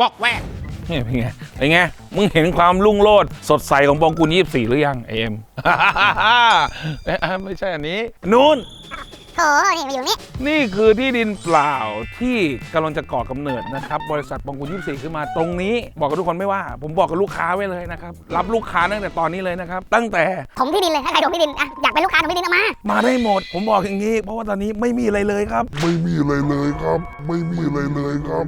บอกแวกนี่เป็นไงเป็นไง มึงเห็นความรุ่งโรจน์สดใสของปองกูล24 หรือยังเอ็มเอ๊ะไม่ใช่อันนี้ นู่น โถนี่มาอยู่นี่นี่คือที่ดินเปล่าที่กำลังจะก่อกำเนิดนะครับ บริษัทปองกุล24 ขึ้นมาตรงนี้ บอกกับทุกคนไม่ว่า ผมบอกกับลูกค้าไว้เลยนะครับ รับลูกค้าตั้งแต่ตอนนี้เลยนะครับ ตั้งแต่ถมที่ดินเลยถ้าใครถมที่ดินอะอยากเป็นลูกค้าถมที่ดินเอามา มาได้หมด ผมบอกอย่างนี้ เพราะว่าตอนนี้ไม่มีอะไรเลยครับ ไม่มีอะไรเลยครับ ไม่มีอะไรเลยครับ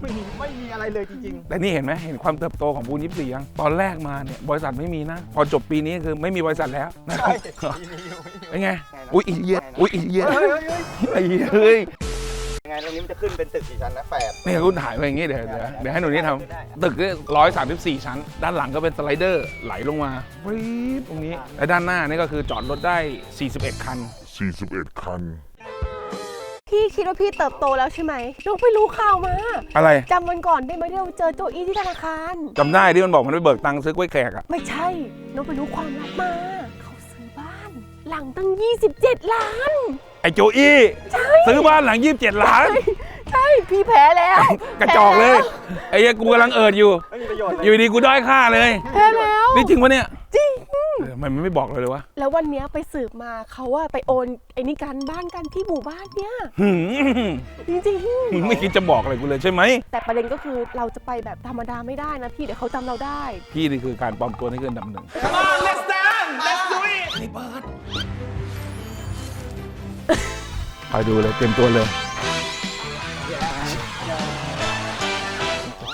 ไม่มีไม่มีอะไรเลยจริงแต่นี่เห็นไหมเห็นความเติบโตของปูน24 ยัง ตอนแรกมาเนี่ยบริษัทไม่มีนะ พอจบปีนี้คือไม่มีบริษัทแล้วนะครับๆเป็นไง อุ้ยอีเหี้ยอุ้ยอีเหี้ยเฮ้ยเฮ้ยเฮ้ยไอ้เหี้ยเฮ้ยยังไงตรงนี้มันจะขึ้นเป็นตึกกี่ชั้นนะแปด นี่คุณถ่ายไปอย่างงี้เดี๋ยวเดี๋ยวเดี๋ยวให้หนูนี่ทำตึกร้อยสามสิบสี่ชั้น ด้านหลังก็เป็นสไลเดอร์ไหลลงมาปรี๊บตรงนี้และด้านหน้านี่ก็คือจอดรถได้ 41 คัน 41 คัน พี่คิดว่าพี่เติบโตแล้วใช่ไหมน้องไปรู้ข่าวมาอะไรจำวันก่อนได้ไหมที่เราเจอโจอี้ที่ธนาคารจำได้ที่มันบอกมันไปเบิกตังค์ซื้อกล้วยแขกอะไม่ใช่น้องไปรู้ความลับมาเขาซื้อบ้าน หลังตั้ง 27 ล้าน ไอ้โจอี้ซื้อบ้านหลัง 27 ล้าน ใช่ พี่แพ้แล้วกระจอกเลย ไอ้เหี้ยกูกำลังเอิดอยู่ ไม่มีประโยชน์เลยอยู่ดีกูด้อยค่าเลย แพ้แล้ว นี่จริงปะเนี่ยจริง เออมันไม่บอกเลยเลยวะแล้ววันเนี้ยไปสืบมาเขาว่าไปโอนไอ้นี่กันบ้านกันที่หมู่บ้านเนี่ย หืมจริงมึงไม่คิดจะบอกอะไรกูเลยใช่ไหม ๆ แต่ประเด็นก็คือเราจะไปแบบธรรมดาไม่ได้นะพี่เดี๋ยวเขาจำเราได้ พี่นี่คือการปลอมตัวนี่คืออันดับหนึ่ง คอยดูเลยเต็มตัวเลย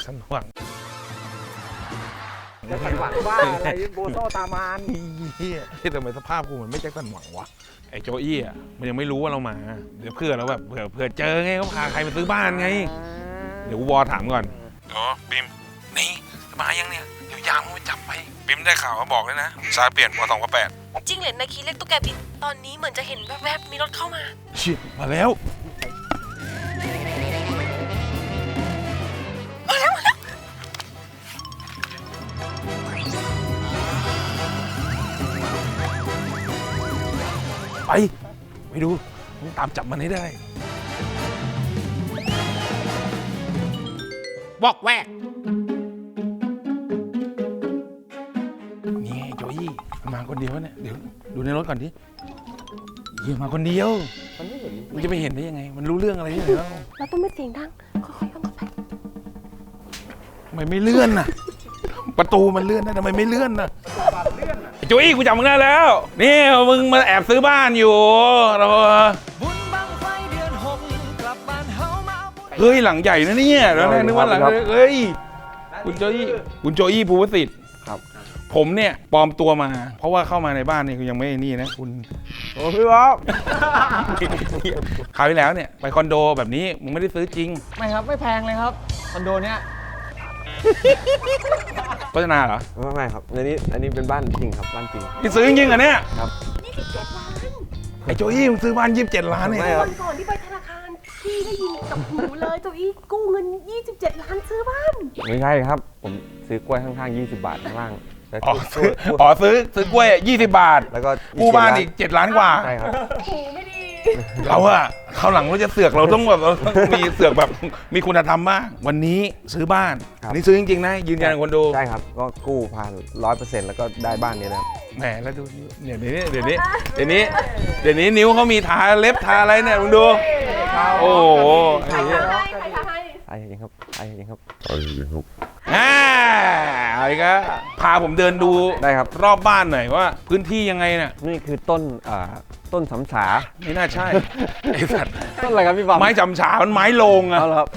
ฉันหวังจะขัดหวังบ้าอะไรโบโซตามานเฮียที่ทำไมสภาพกูเหมือนไม่แจ็คสันหวังวะไอ้โจอี้อะมันยังไม่รู้ว่าเรามา เดี๋ยวเพื่อเราแบบเผื่อเผื่อเจอไงเขาพาใครไปซื้อบ้านไง เดี๋ยวกูวอถามก่อนอ๋อบิมนี่มายังเนี่ยเดี๋ยวยามมันจับไปบิมได้ข่าวมาบอกเลยนะสายเปลี่ยนพอสองพันแปด จริงเหรอในคีเล็กตุ๊กแกบิน ตอนนี้เหมือนจะเห็นแวบๆมีรถเข้ามาชิมาแล้วไป ไปดูต้องตามจับมันให้ได้บอกแวก นี่ไงโจยี่มันมาคนเดียวเนี่ยเดี๋ยวดูในรถก่อนดิเฮียมาคนเดียวมันไม่เห็นมันจะไปเห็นได้ยังไง มันรู้เรื่องอะไรที่ไหนแล้วเราต้องไม่เสียงดังค่อยๆเข้ามาไปทำไมไม่เลื่อนน่ะ ประตูมันเลื่อนได้ทำไมไม่เลื่อนน่ะไอ้โจอี้กูจำมึงได้แล้ว นี่มึงมาแอบซื้อบ้านอยู่เราเฮ้ยหลังใหญ่นะเนี่ยแล้วแรกนึกว่าหลังเล็กเฮ้ยคุณโจอี้คุณโจอี้ภูวสิทธิ์ครับ ผมเนี่ยปลอมตัวมา เพราะว่าเข้ามาในบ้านนี่คือยังไม่นี่นะคุณ โอ้พี่บ๊อบคราวที่แล้วเนี่ยไปคอนโดแบบนี้มึงไม่ได้ซื้อจริงไม่ครับไม่แพงเลยครับคอนโดเนี้ยโฆษณาเหรอไม่ไม่ครับอันนี้อันนี้เป็นบ้านจริงครับบ้านจริง นี่ซื้อจริงๆเหรอเนี่ยครับไอ้โจอี้มึงซื้อบ้านยี่สิบเจ็ดล้านเนี่ยไม่ครับ วันก่อนที่ไปธนาคารพี่ได้ยินกับหูเลยโจอี้กู้เงิน 27 ล้านซื้อบ้าน ไม่ใช่ครับ ผมซื้อกล้วยข้างๆ 20 บาทข้างล่าง แล้วอ๋อกู้ซื้อกู้อ๋อซื้อซื้อกล้วยยี่สิบบาทแล้วก็กู้บ้านอีกเจ็ดล้านกว่า ใช่ครับ หูไม่ดี เราอะคราวหลังเราจะเสือกเราต้องแบบเราต้องมีเสือกแบบมีคุณธรรมบ้างวันนี้ซื้อบ้านครับอันนี่ซื้อจริงๆนะยืนยันกับคนดูใช่ครับ ก็กู้ผ่านร้อยเปอร์เซ็นต์แล้วก็ได้บ้านนี้นะครับ แหมแล้วดูนิ้วเนี่ยเดี๋ยวนี้เดี๋ยวนี้เดี๋ยวนี้เดี๋ยวนี้นิ้วเขามีทาเล็บทาอะไรเนี่ยมึงดูโอ้โหไอ้เหี้ยให้ใครทำ ให้ไอ้เองครับไอ้เองครับอ่าเอาอีกแล้วพาผมเดินดูได้ครับรอบบ้านหน่อยว่า พื้นที่ยังไงเนี่ยนี่คือต้นอ่าต้นสำฉาไม่น่าใช่ไอ้สัตว์ต้นอะไรครับพี่บอมไม้จำฉามันไม้โลงอะเอาละครับ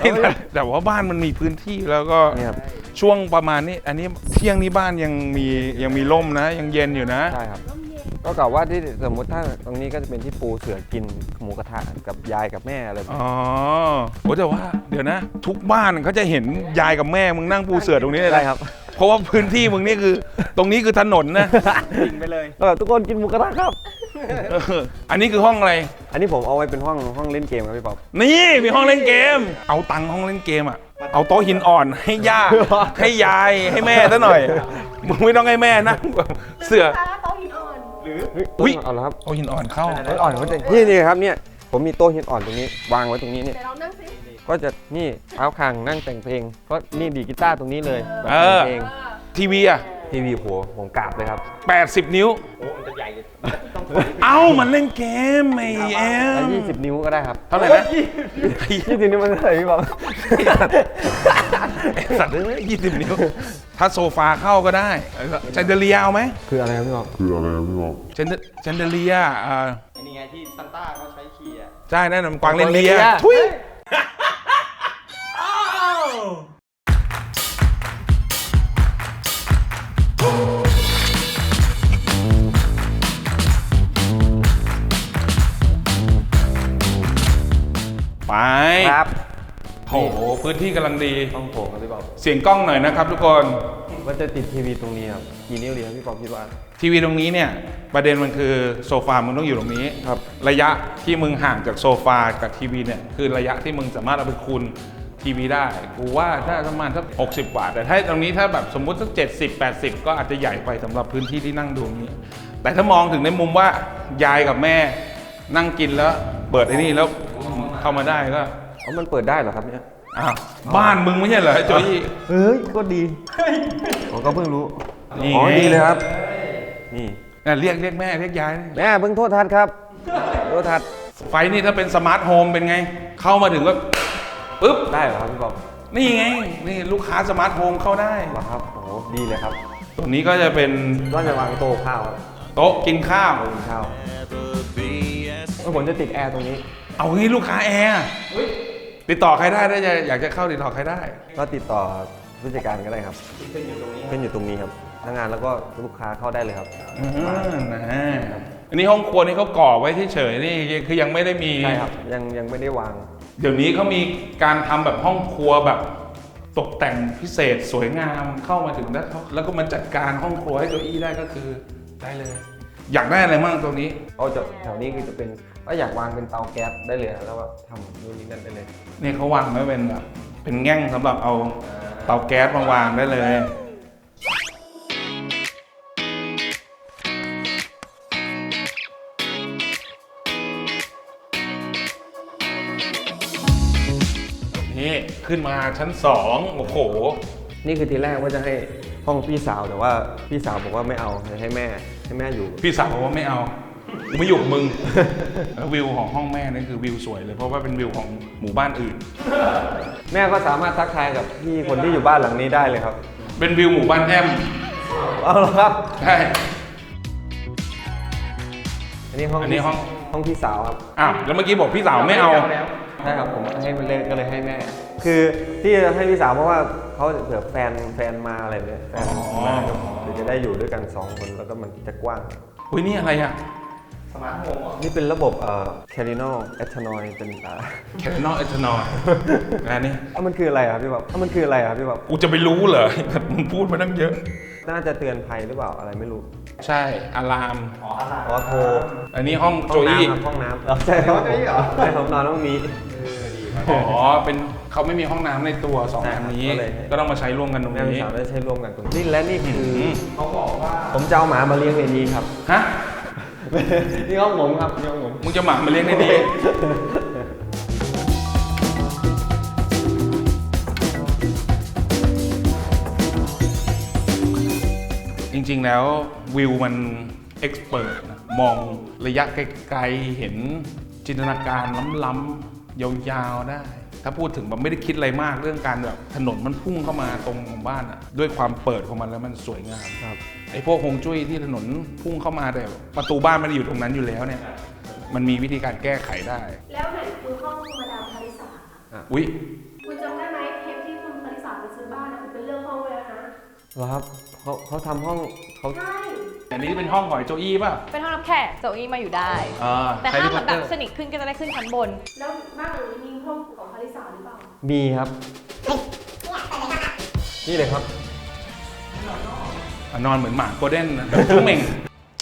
ไอ้สัตว์แต่ว่าบ้านมันมีพื้นที่แล้วก็นี่ครับ ช่วงประมาณนี้ อันนี้เที่ยงนี้บ้านยังมียังมีร่มนะ ยังเย็นอยู่นะ ใช่ครับ ก็กล่าวว่าที่สมมุติถ้าตรงนี้ก็จะเป็นที่ปูเสือกินหมูกระทะกับยายกับแม่อะไรแบบอ๋นี้อโอ้แต่ว่าเดี๋ยวนะ ทุกบ้านเขาจะเห็นยายกับแม่มึงนั่งปูเสือตรงนี้เลยได้นะครับ เพราะว่าพื้นที่มึงนี่คือ ตรงนี้คือถนนนะยิงไปเลย ก็แบบทุกคนกินหมูกระทะครับ เอออันนี้คือห้องอะไร อันนี้ผมเอาไว้เป็นห้องห้องเล่นเกมครับพี่ป๊อป นี่มีห้องเล่นเกม เอาตังค์ห้องเล่นเกมอะ เอาโต๊ะหินอ่อนให้ย่า ให้ยายให้แม่ซะหน่อย มึงไม่ต้องให้แม่นั่งแบบเสือตาโต๊ะหินอ่อนอุ๊ย เอาละครับโต๊ะหินอ่อนเข้าต้นอ่อนเขาจะนี่นี่ครับเนี่ยผมมีโต๊ะหินอ่อนตรงนี้ วางไว้ตรงนี้เนี่ยเดี๋ยวลองนั่งสิก็จะนี่เท้าคางนั่งแต่งเพลง ก็นี่ดีดกีตาร์ตรงนี้เลยแบบเออแต่งเพลงทีวีอะ ทีวีหัวผมกราบเลยครับ80 นิ้ว เอ้า มันเล่นเกมไอ้แอแล้วมยี่สิบนิ้วก็ได้ครับเท่าไหร่นะ ยี่สิบนิ้วมันเท่าไหร่พี่บอกไอ้ สัตว์เอ้ยยี่สิบนิ้ว ถ้าโซฟาเข้าก็ได้เชนเดเลียเอาไหมคืออะไรครับพี่บอกคืออะไรครับพี่บอกเชนเดเชนเดเลียอ่าไอ้นี่ไงที่ซันต้าเขาใช้ขี่อะใช่นั่นนะมันกวางเลนเลียกวางเลนเลียทุยไปครับ โหพื้นที่กำลังดีต้องโผล่ครับพี่บอกเสียงกล้องหน่อยนะครับทุกคน ว่าจะติดทีวีตรงนี้ครับกี่นิ้วดีครับพี่บอกคิดว่า ทีวีตรงนี้เนี่ยประเด็นมันคือโซฟามึงต้องอยู่ตรงนี้ครับ ระยะที่มึงห่างจากโซฟากับทีวีเนี่ยคือระยะที่มึงสามารถเอาไปคูณทีวีได้กูว่าถ้าประมาณสัก60 กว่า แต่ถ้าตรงนี้ถ้าแบบสมมุติสัก70 80 ก็อาจจะใหญ่ไปสำหรับพื้นที่ที่นั่งดูตรงนี้ แต่ถ้ามองถึงในมุมว่ายายกับแม่ นั่งกินแล้ว เปิดไอ้นี่แล้วเข้ามาได้ก็ อ๋อมันเปิดได้เหรอครับเนี่ยอ้าวบ้านมึงไม่ใช่เหรอไอ้โจยี่เฮ้ยก็ดีผมก็เพิ่งรู้นี่อ๋อไง ดีเลยครับ นี่น่ะเรียกเรียกแม่เรียกยายแม่เพิ่งโทษทัดครับโทษทัดไฟนี่ถ้าเป็นสมาร์ทโฮมเป็นไง เข้ามาถึงก็ปึ๊บ ได้เหรอครับพี่บอกนี่ไง นี่ลูกค้าสมาร์ทโฮมเข้าได้ เหรอครับโอ้โหดีเลยครับตรงนี้ก็จะเป็นก็จะวางโต๊ะข้าวครับโต๊ะกินข้าวโต๊ะกินข้าวแล้วผมจะติดแอร์ตรงนี้เอางี้ลูกค้าแอร์ ติดต่อใครได้ได้จะอยากจะเข้าติดต่อใครได้ ก็ติดต่อผู้จัดการก็ได้ครับขึ้นอยู่ตรงนี้ครับพนักงานแล้วก็ลูกค้าเข้าได้เลยครับ อืมนะอันนี้ห้องครัวนี่เขาก่อไว้เฉยๆนี่คือยังไม่ได้มี ใช่ครับ ยังยังไม่ได้วาง เดี๋ยวนี้เขามีการทำแบบห้องครัวแบบตกแต่งพิเศษสวยงามเข้ามาถึงแล้วเขาแล้วก็มาจัดการห้องครัวให้โจอี้ได้ก็คือได้เลย อยากได้อะไรบ้างตรงนี้ก็จะแถวนี้คือจะเป็น ก็อยากวางเป็นเตาแก๊สได้เลยแล้วก็ทำนู่นนี่นั่นได้เลยนี่เขาวางไว้เป็นแบบเป็นแง่งสำหรับเอาเตาแก๊สมาวางได้เลย นี่ขึ้นมาชั้นสองโอ้โห นี่คือทีแรกว่าจะให้ห้องพี่สาวแต่ว่าพี่สาวบอกว่าไม่เอาจะให้แม่ให้แม่อยู่ พี่สาวบอกว่าไม่เอา กูไม่อยู่กับมึง แล้ววิวของห้องแม่นี่คือวิวสวยเลย เพราะว่าเป็นวิวของหมู่บ้านอื่น แม่ก็สามารถทักทายกับพี่คนที่อยู่บ้านหลังนี้ได้เลยครับ เป็นวิวหมู่บ้านแอมเอาละครับ ใช่ อันนี้ห้องอันนี้ห้อง ห้องพี่สาวครับ อ้าวแล้วเมื่อกี้บอกพี่สาวไม่เอา ใช่ครับผมให้มันเล่นก็เลยให้แม่ คือที่ให้พี่สาวเพราะว่าเขาเผื่อแฟนแฟนมาอะไรเนี่ยแฟนอ๋อมาก็เดี๋ยวจะได้อยู่ด้วยกันสองคนแล้วก็มันจะกว้าง อุ้ยนี่อะไรอะ นี่เป็นระบบเอ่อ Cardinal e t h a n o l เป็นอ่าแคทนอลเอทานอลอันนี้เอ้ามันคืออะไรครับพี่แบบเอ้ามันคืออะไรครับพี่แบบกูจะไปรู้เหรอ มึงพูดมาตั้งเยอะ น่าจะเตือนภัยหรือเปล่าอะไรไม่รู้ใช่อะลามอ๋อโทรอันนี้ห้องห้โจองอี้น้ำครับห้องน้ำเออใช่ครับใช่ผมนอนต้องมีอ๋อเป็นเขาไม่มีห้องน้ำในตัวสองใช่อันครับนี้ ก็เลย ก็ต้องมาใช้ร่วมกันตรงแม่นี้พี่สาวได้ใช้ร่วมกันตรงนี้นี่และนี่คืออมเขาบอกว่าผมจะเอาหมามาเลี้ยงในนี้ครับ ฮะ นี่ห้องผมครับนี่ห้องผมมึงจะหมามาเลี้ยงในนี้จริงๆแล้ววิวมันเอ็กซ์เพรสนะมองระยะไกลๆเห็นจินตนาการล้ำๆยาวๆได้ ถ้าพูดถึงแบบไม่ได้คิดอะไรมากเรื่องการแบบถนนมันพุ่งเข้ามาตรงหมู่บ้านอะด้วยความเปิดของมันแล้วมันสวยงามครับไอ้พวกฮวงจุ้ยที่ถนนพุ่งเข้ามาแต่ประตูบ้านไม่ได้อยู่ตรงนั้นอยู่แล้วเนี่ย มันมีวิธีการแก้ไขได้ แล้วไหนคือห้องมาดามคาริสาอุ๊ยคุณจำได้ไหมเทปที่คุณคาริสาไปซื้อบ้านนะคุณเป็นเรื่องห้องเลยนะเหรอครับเขาเขาทำห้องเขาใช่อันนี้เป็นห้องของไอ้โจอี้ป่ะ เป็นห้องรับแขกโจอี้มาอยู่ได้อ่าแต่ใครถ้าที่เหมือนพัแบกบสนิทขึ้นก็จะได้ขึ้นชั้นบน แล้วบ้านหลังนี้มีห้องของคาริสาหรือเปล่ามีครับ นี่เลยครับ อะนอนเหมือนหมาโกลเด้นนะแบบจุ้งเหม่ง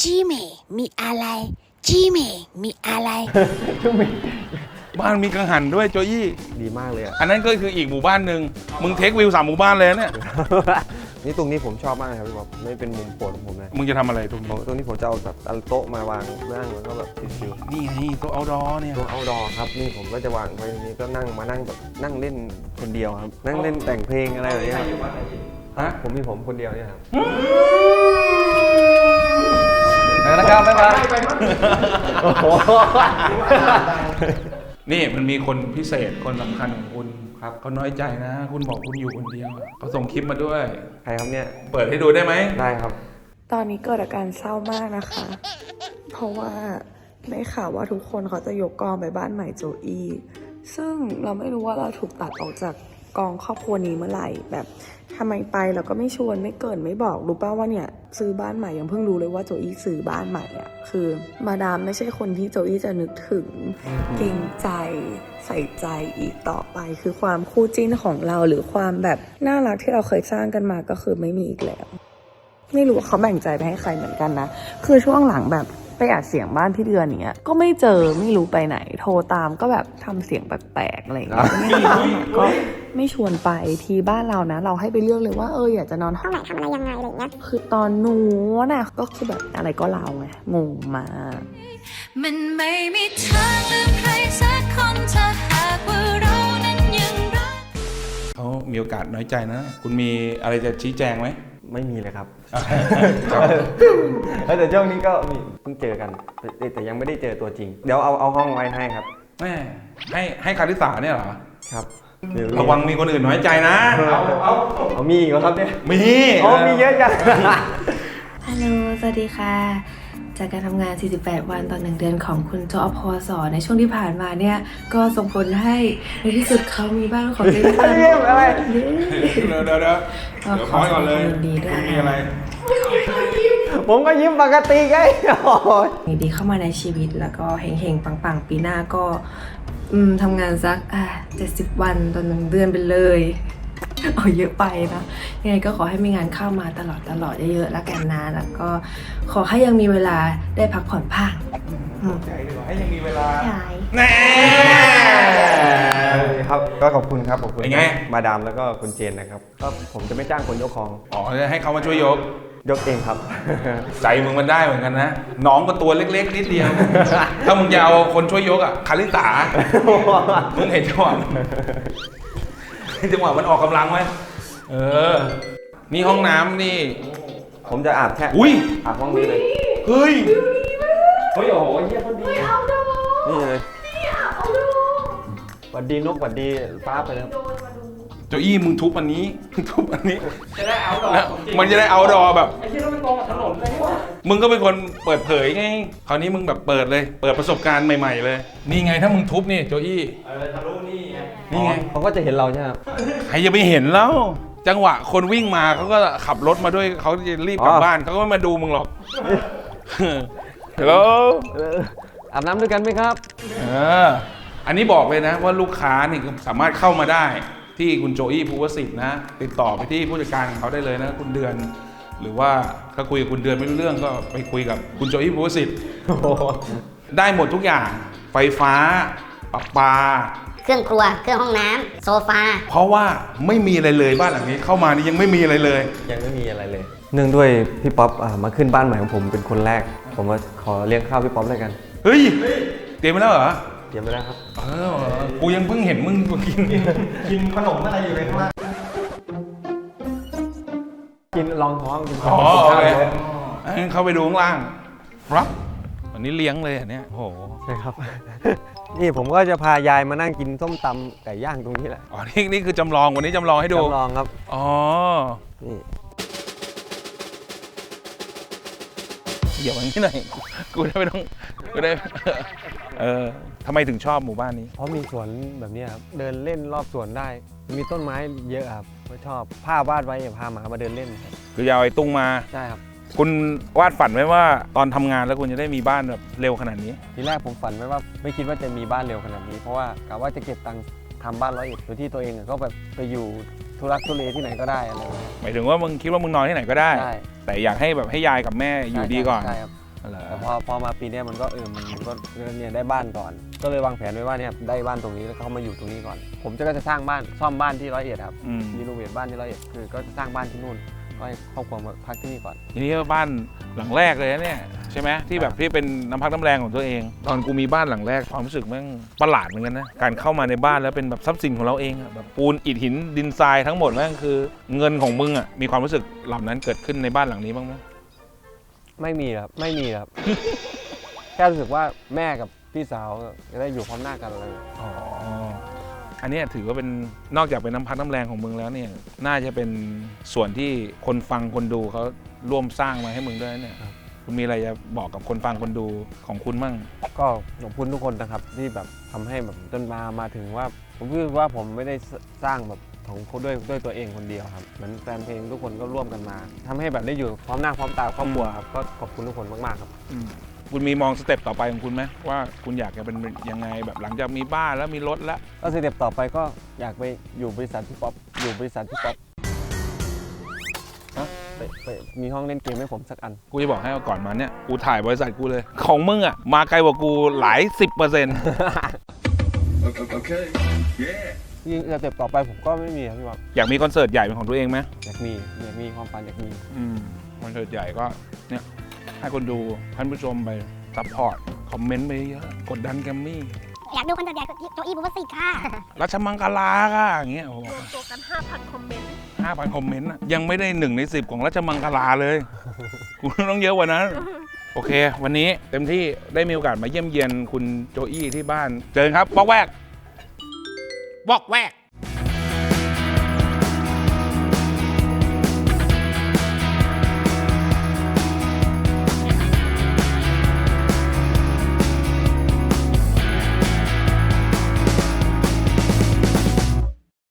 จีเมมีอะไรจีเมมีอะไร บ้านมีกังหันด้วยโจอี้ดีมากเลยอะ อันนั้นก็คืออีกหมู่บ้านหนึ่งมึงเทควิวสามหมู่บ้านเลยนะเนี่ยม นี่ตรงนี้ผมชอบมากเลยครับพี่ป๊อปไม่เป็นมุมโปรดของผมเลยมึงจะทำอะไรตรงผนี้มตรงนี้ผมจะเอาแบบเอาโต๊ะมาวางนั่งแล้วก็แบบชิวนี่ไงโต๊ะเอาดอเนี่ย ๆตัวเอาดอครับนี่ผมก็จะวางไว้ตรงนี้ก็นั่งมานั่งแบบนั่งเล่นคนเดียวครับ นั่งเล่นแต่งเพลงอะไรแบบนี้ครับฮะ ผมมีผมคนเดียวเนี่ยครับนะครับบ๊ายบายโอ้โหนี่มันมีคนพิเศษคนสำคัญของคุณ ครับเขาน้อยใจนะ คุณบอกคุณอยู่คนเดียวอะเขาส่งคลิปมาด้วย ใครครับเนี่ยเปิดให้ดูได้ไหมได้ครับ ตอนนี้เกิดอาการเศร้ามากนะคะ เพราะว่าได้ข่าวว่าทุกคนเขาจะยกกองไปบ้านใหม่โจอี้ซึ่งเราไม่รู้ว่าเราถูกตัดออกจาก กองครอบครัวนี้เมื่อไหร่แบบทำไมไปเราก็ไม่ชวนไม่เกรินไม่บอกรู้ป่าว่าเนี่ยซื้อบ้านใหม่ยังเพิ่งรู้เลยว่าโจอี้ซื้อบ้านใหม่อะคือมาดามไม่ใช่คนที่โจอี้จะนึกถึงเกรงใจใส่ใจอีกต่อไป คือความคู่จิ้นของเราหรือความแบบน่ารักที่เราเคยสร้างกันมาก็คือไม่มีอีกแล้ว ไม่รู้ว่าเขาแบ่งใจไปให้ใครเหมือนกันนะ คือช่วงหลังแบบ ไปอัดเสียงบ้านที่เดือนอย่างเงี้ยก็ไม่เจอไม่รู้ไปไหน โทรตามก็แบบทำเสียงแปลกๆอะไรอย่างเงี้ยไม่มีบ้านใหม่ก็ไม่ชวนไปทีบ้านเรานะ เราให้ไปเลือกเลยว่าเอออยากจะนอนห้องไหนทำอะไรยังไงอะไรเงี้ยคือตอนนู้นน่ะก็คือแบบอะไรก็เราไงงงมากมันไม่มีทางลืมใครสักคนถ้าหากว่าเรานั้นยังรักเขามีโอกาสน้อยใจนะ คุณมีอะไรจะชี้แจงไหม ไม่มีเลยครับครับแต่ช่วงนี้ก็มีเพิ่งเจอกันแต่แต่ยังไม่ได้เจอตัวจริง เดี๋ยวเอาเอาห้องไว้ให้ครับ แม่ให้ให้คาริสาเนี่ยเหรอ ครับเดี๋ยระวังมีคนอื่นน้อยใจนะ เอาเอาเอามีอีกเหรอครับเนี่ยมี อ๋อมีเยอะจัง ฮัลโหล สวัสดีค่ะ จากการทำงาน 48 วันต่อหนึ่งเดือนของคุณจอพอสอในช่วงที่ผ่านมาเนี่ย ก็ส่งผลให้ในที่สุดเขามีบ้านของตัวเองเรียกอะไร เดี๋ยวเดี๋ยวเดี๋ยวเดี๋ยวขอก่อนเลยยินดีด้วยมีอะไร ผมก็ยิ้มปกติไงโอ้ยมีดีเข้ามาในชีวิตแล้วก็เฮงๆ ปังๆ ปีหน้าก็ อืมทำงานสักอ่า70 วันต่อหนึ่งเดือนไปเลย เอาเยอะไปนะยังไงก็ขอให้มีงานเข้ามาตลอดตลอดเยอะๆแล้วกันนะ แล้วก็ขอให้ยังมีเวลาได้พักผ่อนบ้างอืมใจดีกว่าให้ยังมีเวลาใช่แน่ครับก็ขอบคุณครับขอบคุณเป็นไง มาดามแล้วก็คุณเจนนะครับก็ผมจะไม่จ้างคนยกของอ๋อจะให้เขามาช่วยยก ยกเองครับ ใจมึงมันได้เหมือนกันนะ น้องก็ตัวเล็ก ๆ นิดเดียว ถ้ามึงจะเอาคนช่วยยกอะคาริสามึงเห็นจังหวะเห็น จังหวะมันออกกำลังไหมเออ นี่ห้องน้ำนี่ ผมจะอาบแค่อุ้ยอาบห้องนี้เลยเฮ้ยเฮ้ยโอ้โหเยี่ยมคนดีนี่เลยหวัดดีนกหวัดดีฟ้าไปแล้วโจอี้มึงทุบอันนี้มึงทุบอันนี้ จะได้เอาดอกแล้วของจริงมันจะได้เอาดอแบบ ไอ้ที่เราไปกองกับถนนเลยนี่หว่า มึงก็เป็นคนเปิดเผยไงคราวนี้มึงแบบเปิดเลย เปิดประสบการณ์ใหม่ ๆ เลย นี่ไงถ้ามึงทุบนี่โจอี้เออทะลุนี่ไงนี่ไงเขาก็จะเห็นเราใช่ไหมครับใครจะไปเห็นแล้ว จังหวะคนวิ่งมาเขาก็ขับรถมาด้วยเขาจะรีบกลับอ๋อบ้านเขาก็ไม่มาดูมึงหรอกฮัลโหลเอออาบน้ำด้วยกันไหมครับเอออันนี้บอกเลยนะว่าลูกค้านี่คือสามารถเข้ามาได้ที่คุณโจอี้ภูวสิทธิ์นะ ติดต่อไปที่ผู้จัดการของเขาได้เลยนะ คุณเดือน หรือว่าถ้าคุยกับคุณเดือนไม่รู้เรื่องก็ไปคุยกับคุณโจอี้ภูวสิทธิ์ได้หมดทุกอย่างไฟฟ้าปรับปา เครื่องครัว เครื่องห้องน้ำโซฟา เพราะว่าไม่มีอะไรเลยบ้านหลังนี้เข้ามานี่ยังไม่มีอะไรเลย ยังไม่มีอะไรเลย เนื่องด้วยพี่ป๊อปอ่ามาขึ้นบ้านใหม่ของผมเป็นคนแรก ผมว่าขอเลี้ยงข้าวพี่ป๊อปเลยกันเฮ้ย เตรียมไปแล้วเหรอ เตรียมไปแล้วครับ เออ กูยังเพิ่งเห็นมึงกิน กินขนมอะไรอยู่ในข้างล่าง กินลองท้องกินอ๋อกินโอข้าวเคเลยงั้นเข้าไปดูข้างล่างรับวันนี้เลี้ยงเลยอันเนี้ยโอ้โห ใช่ครับ นี่ผมก็จะพายายมานั่งกินส้มตำไก่ย่างตรงนี้แหละอ๋อ นี่นี่คือจำลองวันนี้จำลองให้ดู จำลองครับ อ๋อ นี่เดี๋ยวอย่างนี้หน่อย กูได้ไม่ต้อง กูได้ เออทำไมถึงชอบหมู่บ้านนี้ เพราะมีสวนแบบนี้ครับ เดินเล่นรอบสวนได้ มีต้นไม้เยอะครับ ก็ชอบผ้าวาดไว้อย่าพาหมามาเดินเล่นครับคืออยาวไอ้ตุ้งมา ใช่ครับ คุณวาดฝันไว้ว่าตอนทำงานแล้วคุณจะได้มีบ้านแบบเร็วขนาดนี้ ทีแรกผมฝันไว้ว่าไม่คิดว่าจะมีบ้านเร็วขนาดนี้เพราะว่ากะว่าจะเก็บตังค์ทำบ้านร้อยเอ็ดโดยที่ตัวเองอะก็แบบไปอยู่ทุรักทุเลที่ไหนก็ได้อะไรอย่างเงี้ยหมายถึงว่ามึงคิดว่ามึงนอนที่ไหนก็ได้ ใช่แต่อยากให้แบบให้ยายกับแม่อยู่ดีก่อน ใช่ครับ เหรอแต่พอพอมาปีเนี้ยมันก็เออมันมันก็เนี่ยได้บ้านก่อน ก็เลยวางแผนไว้ว่าเนี่ยได้บ้านตรงนี้แล้วเขามาอยู่ตรงนี้ก่อน ผมจะก็จะสร้างบ้านซ่อมบ้านที่ร้อยเอ็ดครับอืมรีโนเวทบ้านที่ร้อยเอ็ดคือก็จะสร้างบ้านที่นู่นก็ให้ครอบครัวมาพักที่นี่ก่อน ทีนี้บ้านหลังแรกเลยนะเนี่ยใช่ไหมที่แบบที่เป็นน้ำพักน้ำแรงของตัวเอง ตอนกูมีบ้านหลังแรกความรู้สึกแม่งประหลาดเหมือนกันนะการเข้ามาในบ้านแล้วเป็นแบบทรัพย์สินของเราเองอะแบบปูนอิฐหินดินทรายทั้งหมดแม่งคือ เงินของมึงอะมีความรู้สึกเหล่านั้นเกิดขึ้นในบ้านหลังนี้บ้างไหม ไม่มีครับไม่มีครับ แค่รู้สึกว่าแม่กับพี่สาวจะได้อยู่พร้อมหน้ากันอะไรอย่างเงี้ยอ๋อ อันเนี้ยถือว่าเป็นนอกจากเป็นน้ำพักน้ำแรงของมึงแล้วเนี่ย น่าจะเป็นส่วนที่คนฟังคนดูเขาร่วมสร้างมาให้มึงด้วยนะเนี่ยคุณมีอะไรจะบอกกับคนฟังคนดูของคุณมั่ง ก็ขอบคุณทุกคนนะครับที่แบบทำให้แบบจนมามาถึงว่า ผมคิดว่าผมไม่ได้สร้างแบบ ของเขาด้วยด้วยตัวเองคนเดียวครับเหมือนแฟนเพลงทุกคนก็ร่วมกันมาทำให้แบบได้อยู่พร้อมหน้าพร้อมตาครอบครัวครับก็ขอบคุณทุกคนมากๆครับ อืมคุณมีมองสเต็ปต่อไปของคุณไหมว่าคุณอยากจะเป็นยังไงแบบหลังจากมีบ้านแล้วมีรถแล้ว ก็สเต็ปต่อไปก็อยากไปอยู่บริษัทพี่ป๊อปอยู่บริษัทพี่ป๊อปไปไปมีห้องเล่นเกมให้ผมสักอัน กูจะบอกให้ว่าก่อนมาเนี่ย กูถ่ายบริษัทกูเลย ของมึงอะ มาไกลกว่ากูหลายสิบเปอร์เซ็นต์ ยิ่งสเต็ปต่อไปผมก็ไม่มีครับพี่ป๊อปอยากมีคอนเสิร์ตใหญ่เป็นของตัวเองไหมอยากมีอยากมีความฝันอยากมีอืมคอนเสิร์ตใหญ่ก็เนี่ยให้คนดูท่านผู้ชมไปซัพพอร์ตคอมเมนต์ไปเยอะกดดันแกรมมี่อยากดูคอนเสิร์ตใหญ่โจอี้บุฟสิกค่ะรัชมังคลาค่ะอย่างเงี้ยโอ้โหรวมตัวกัน5,000 คอมเมนต์ห้าพันคอมเมนต์อะยังไม่ได้หนึ่งในสิบของรัชมังคลาเลยกูต้องเยอะกว่านั้น โอเค วันนี้เต็มที่ได้มีโอกาสมาเยี่ยมเยียนคุณโจอี้ที่บ้าน เจอกันครับบอกแวก บอกแวก